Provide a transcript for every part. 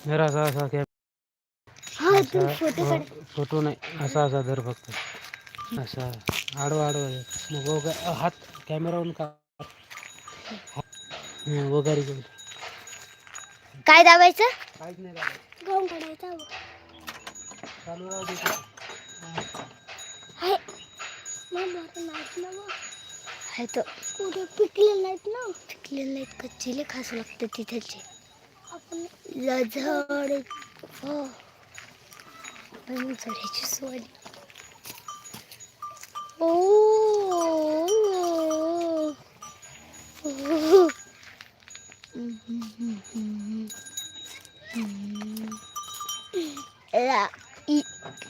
जरा असा असा कॅ हा तू असा फोटो नाही असा असा धर फक्त. असा आडवा आडवा. मग वगा हात कॅमेरावरून का वगारी काय दाबायचं? काहीच नाही दाबायचं. गहू काढायचा चालू राहू दे ते. आहे. आहे तर. कुठे पिकलेले नाहीत ना. पिकलेले नाहीत कच्चेले खासू लागते तिथेचे لزهرك فاه المنظر هيك سوالي اوه اوه لا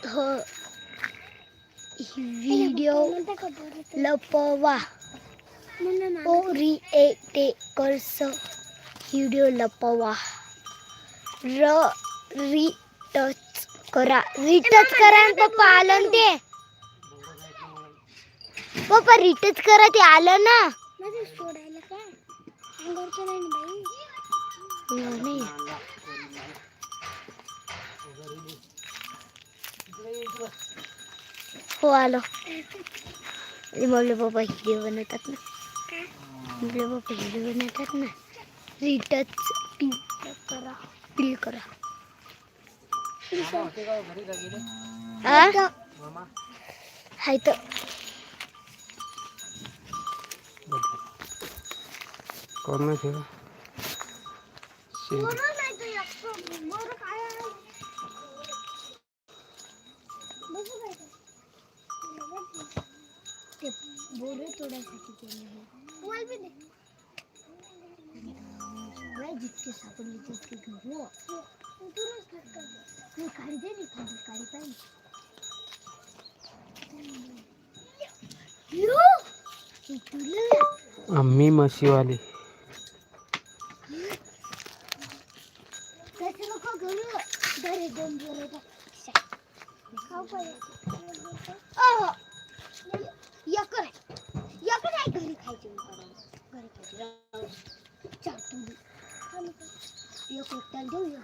ها video લપવા ઓ રી એ તે કરશો વિડીયો લપવા र रिटच करा रिटच करा न पप्पा आलं न? ते पप्पा रिटच करा ते आलं ना सोडायला काय नाही. हो आलो. मम्मी पप्पा व्हिडिओ बनवतात ना. मम्मी पप्पा व्हिडिओ बनवतात ना. रिटच करा क्लिक करा. हो? हाय तर. कोण नाही ते बोरे तोडायसाठी केले नाही जितके सापडले तितके घेऊ हो मी काढी दे नी खाली काढी पाहिजे यो! हे तुला आम्ही म्हशीवाले त्याचे नको घेऊ घरी दोन बोरे बघ. खाऊ पाहिजे अहो. एक आहे. एक नाही घरी खायचे मी परवा. घरी खायचे. राहू दे. चार तू Yok yok ben de uyuyorum.